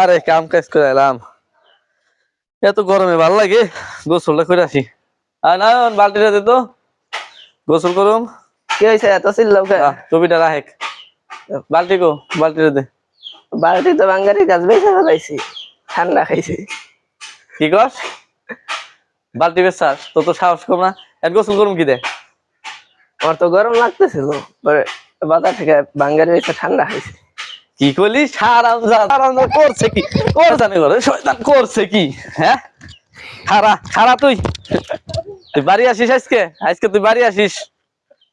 আরে কাম কাজ করে এলাম। এত গরমে ভালো লাগে? গোসলটা করে আসি। আর না বালতিটা দে তো। গোসল করুম। কি হয়েছে এত চিল্লাও কে টুপিটা রাহেক বালতি গো বালতিটা দে বাড়িতে তো বাঙ্গারি গাছ বেঁচে ফেলাইছি ঠান্ডা খাইছি। কি কর বালতি বেসার তো তো সাহস কম না। এর গোসল করুম কি দে? আমার তো গরম লাগতেছিল পরে বাজার থেকে বাঙ্গারি ঠান্ডা খাইছি। কি করলি? করছে কি? করে শয়তান করছে কি? হ্যাঁ? খারা খারা তুই। তুই বাড়ি আসিস আজকে? আজকে তুই বাড়ি আসিস?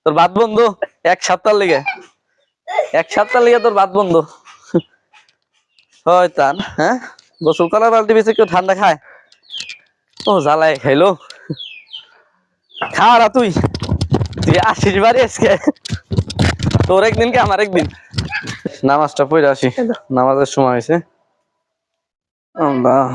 তোর ভাত বন্ধু এক সপ্তাহ লেগে। এক সপ্তাহ লেগে তোর ভাত বন্ধ। শয়তান হ্যাঁ? গোসল করার বালতি বেশি কেউ ঠান্ডা খায়? ও জ্বালায় খাইলো খারা তুই। তুই আসিস বাড়ি আজকে? তোর একদিন কে আমার একদিন? নামাজটা পড়ে আসি। নামাজের সময় হয়েছে। আল্লাহ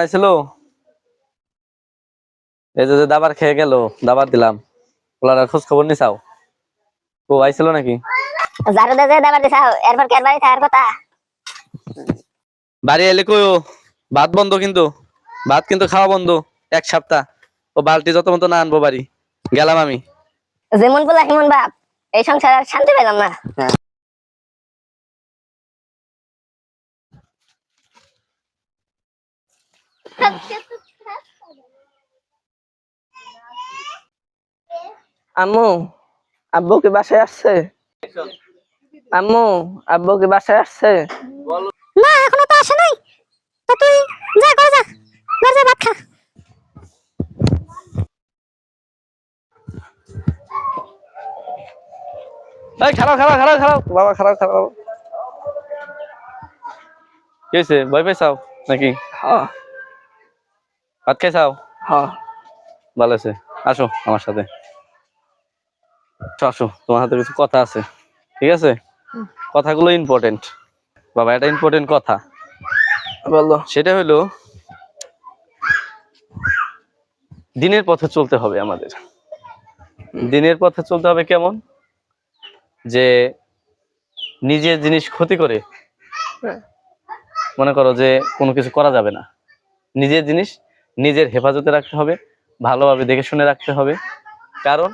আইছিল? এই যে যে দাবার খেয়ে গেল দাবার দিলাম। ওলার খোঁজ খবর নিছাও ও আইছিল নাকি? দাবার দিছাও এরপর কের বাড়ি থাকার কথা বাড়ি এলে কই ভাত বন্ধ কিন্তু ভাত কিন্তু খাওয়া বন্ধ এক সপ্তাহ। ও বালতি যত মতো না আনব বাড়ি গেলাম আমি। যেমন বলা হেমন বাপ এই সংসার আর শান্তি পেলাম না। আম্মু আব্বু কি বাসায় আসছে? আম্মু আব্বু কি বাসায় আসছে? না এখনও তো আসে নাই। তো তুই যা করে যা। ঘর যা ভাত খা। এই খারাপ খারাপ খারাপ খারাপ। বাবা খারাপ খারাপ। কি হয়েছে? ভয় পাইছাও নাকি? হ ভাত খাইছাও হ ভালো আছে আসো আমার সাথে। আসো, তোমার হাতে কিছু কথা আছে ঠিক আছে? কথাগুলো ইম্পর্টেন্ট বাবা এটা ইম্পর্টেন্ট কথা। বলো। সেটা হলো দিনের পথে চলতে হবে আমাদের। দিনের পথে চলতে হবে কেমন? যে নিজের জিনিস ক্ষতি করে হ্যাঁ। মনে করো যে কোনো কিছু করা যাবে না। নিজের জিনিস নিজের হেফাজতে রাখতে হবে ভালোভাবে দেখে শুনে রাখতে হবে। কারণ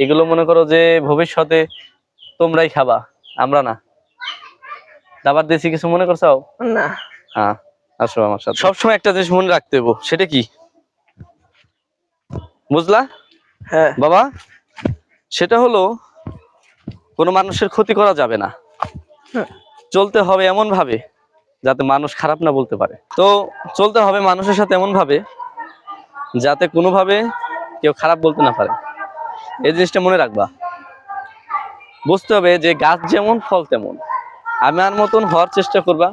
এগুলো মনে করো যে ভবিষ্যতে তোমরাই খাবা আমরা না। দাবার দেশি কিছু মনে করছ? না। হ্যাঁ আসো আমার সাথে। সবসময় একটা জিনিস মনে রাখতে হইব সেটা কি? বুঝলা? হ্যাঁ। বাবা সেটা হলো কোনো মানুষের ক্ষতি করা যাবে না। হ্যাঁ। চলতে হবে এমন ভাবে যাতে মানুষ খারাপ না বলতে পারে। তো চলতে হবে মানুষের সাথে এমন ভাবে যাতে কোনোভাবে কেউ খারাপ বলতে না পারে। এই জিনিসটা মনে রাখবা। বুঝতে হবে যে গাছ যেমন ফল তেমন। আমার মতন হওয়ার চেষ্টা করবা।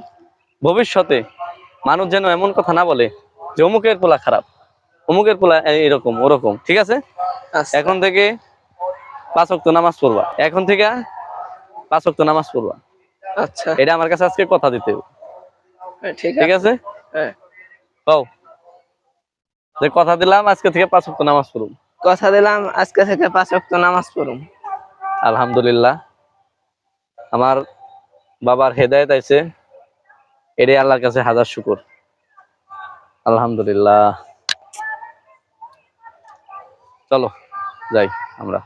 ভবিষ্যতে মানুষ যেন এমন কথা না বলে যে অমুকের পোলা খারাপ অমুকের পোলা এরকম ওরকম ঠিক আছে? আচ্ছা। এখন থেকে পাঁচ ওয়াক্ত নামাজ পড়বা। এখন থেকে পাঁচ ওয়াক্ত নামাজ পড়বা। আচ্ছা। এটা আমার কাছে আজকে কথা দিতে হবে, হ্যাঁ, ঠিক আছে। হ্যাঁ। যে কথা দিলাম আজকে থেকে পাঁচ ওয়াক্ত নামাজ পড়ুম কথা দিলাম, আজকে থেকে পাঁচ ওয়াক্ত নামাজ পড়ুন আলহামদুলিল্লাহ। আমার বাবার হেদায়ত আছে, এটাই আল্লাহর কাছে হাজার শুকুর। আলহামদুলিল্লাহ। চলো, যাই আমরা।